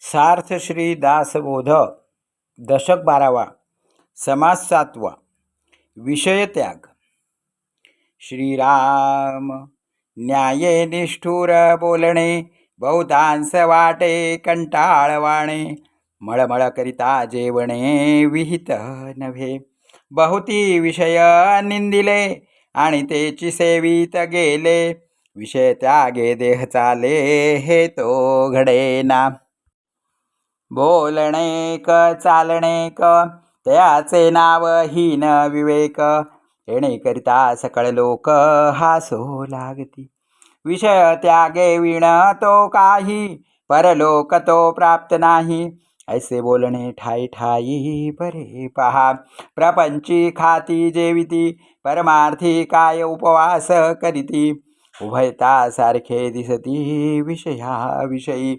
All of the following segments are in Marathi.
सार्थ श्री दासबोध दशक बारावा समास सातवा विषय त्याग. श्रीराम न्याये निष्ठुर बोलणे बहुतांस वाटे कंटाळवाणे मळमळ करिता जेवणे विहित नव्हे. बहुती विषय निंदिले आणि तेची सेवित गेले. विषय त्यागे देह चाले हे तो घडेना. बोलणे क चालणे क त्याचे नाव हीन विवेक. येणेकरिता सकळ लोक हासो लागती. विषय त्यागे विण तो काही परलोक तो प्राप्त नाही. ऐसे बोलणे ठाई ठाई बरे पहा. प्रपंची खाती जेविती परमार्थी काय उपवास करीती. उभयता सारखे दिसती विषयाविषयी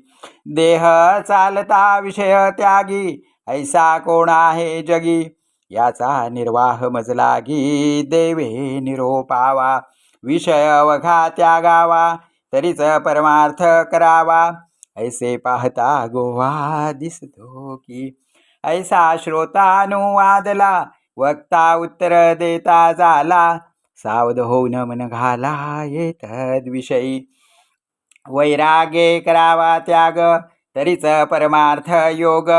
देह चालता विषय त्यागी ऐसा कोण आहे जगी? याचा निर्वाह मजलागी देवे निरोपावा. विषय अवघा त्यागावा तरीच परमार्थ करावा. ऐसे पाहता गोवा दिसतो की ऐसा श्रोतानुवादला वक्ता उत्तर देता झाला सावध होऊन मन घाला येतद्विषयी वैरागे करावा त्याग तरीच परमार्थ योग.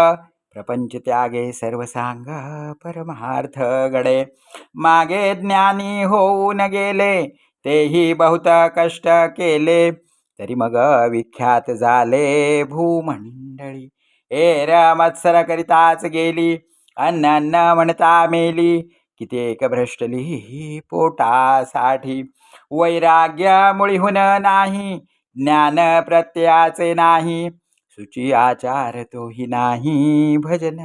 प्रपंच त्यागे सर्व सांग परमार्थ गडे. मागे ज्ञानी होऊन गेले तेही बहुत कष्ट केले. तरी मग विख्यात झाले भूमंडळी. एर मत्सर करिताच गेली अन्न अन्न म्हणता मेली. कित्येक भ्रष्टली पोटासाठी वैराग्य मुळीहून नाही ज्ञान प्रत्ययाचे नाही सुची आचार तोही नाही भजन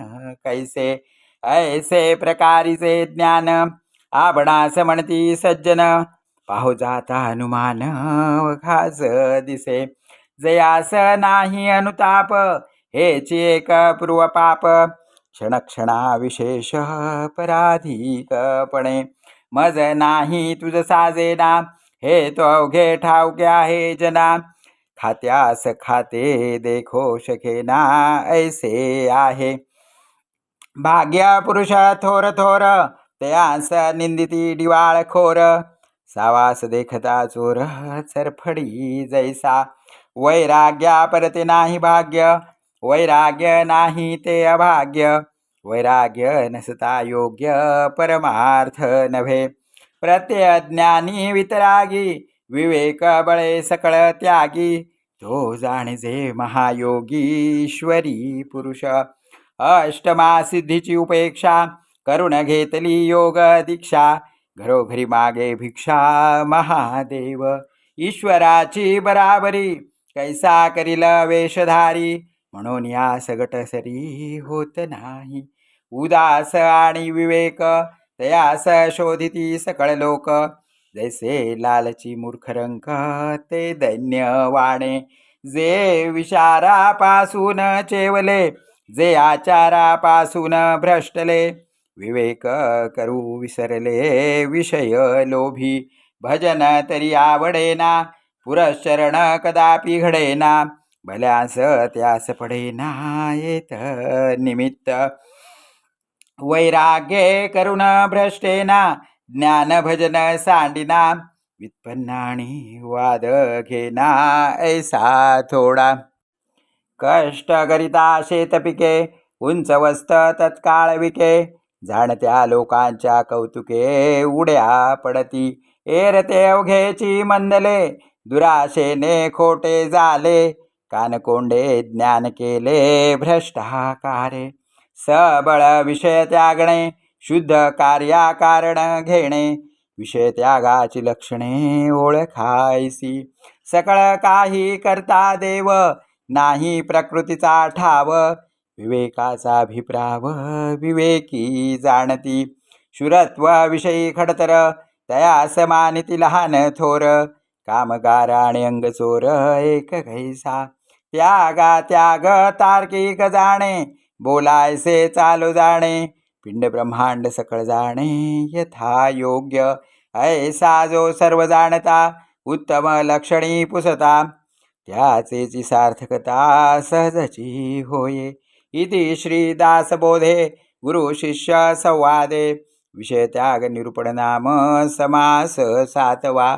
कैसे ऐसे प्रकारीचे ज्ञान आबणास म्हणती सज्जन पाहू जाता हनुमान घास दिसे जयास नाही अनुताप हेची एक पूर्वपाप क्षणक्षणाविशेष पराधिकपणे. मज नाही तुझ साजेना हे तो अवघे ठाऊके आहे जना. खात्यास खाते देखो शकेना ऐसे आहे. भाग्य पुरुष थोर थोर तयास निंदिती डिवाळ खोर. सावास देखता चोर चरफडी जैसा. वैराग्या परते नाही भाग्य वैराग्य नाही ते अभाग्य. वैराग्य नसता योग्य परमार्थ नव्हे. प्रत्यज्ञानी वितरागी विवेक बळे सकळ त्यागी. तो जाणजे महायोगीश्वरी पुरुष. अष्टमा सिद्धीची उपेक्षा करुण घेतली योग दीक्षा. घरोघरी मागे भिक्षा महादेव. ईश्वराची बराबरी कैसा करील वेशधारी म्हणून या सगट सरी होत नाही. उदास आणि विवेक तयास शोधिती सकळ लोक. जैसे लालची मूर्खरंक ते दैन्य वाणे. जे विचारापासून चेवले जे आचारापासून भ्रष्टले. विवेक करू विसरले विषय लोभी. भजन तरी आवडेना पुरश्चरण कदापि घडेना. भल्यास त्यास पडे येत निमित्त वैराग्ये करुण भ्रष्टेना ज्ञान भजन सांडिना व्युत्पन्नाणी वाद घेना ऐसा थोडा. कष्ट करिता शेतपिके उंच वस्त तत्काळ विके जाणत्या लोकांच्या कौतुके उड्या पडती. एरते अवघेची मंदले दुराशेने खोटे झाले कानकोंडे ज्ञान केले भ्रष्टाकारे. सबळ विषय त्यागणे शुद्ध कार्याकारण घेणे. विषय त्यागाची लक्षणे ओळखायसी. सकळ काही करता देव नाही प्रकृतीचा ठाव. विवेकाचा अभिप्राव विवेकी जाणती. शुरत्व विषयी खडतर तया समानिती लहान थोर. कामगार आणि अंगचोर एक घैसा. त्यागा त्याग तार्किक जाणे बोलायसे चालू जाणे पिंड ब्रह्मांड सकळ जाणे यथा योग्य ऐसा जो सर्व जाणता उत्तम लक्षणी पुसता त्याचेची सार्थकता सहजची होये. इति श्रीदासबोधे गुरु शिष्य संवादे विषय त्याग निरूपण नाम समास सातवा.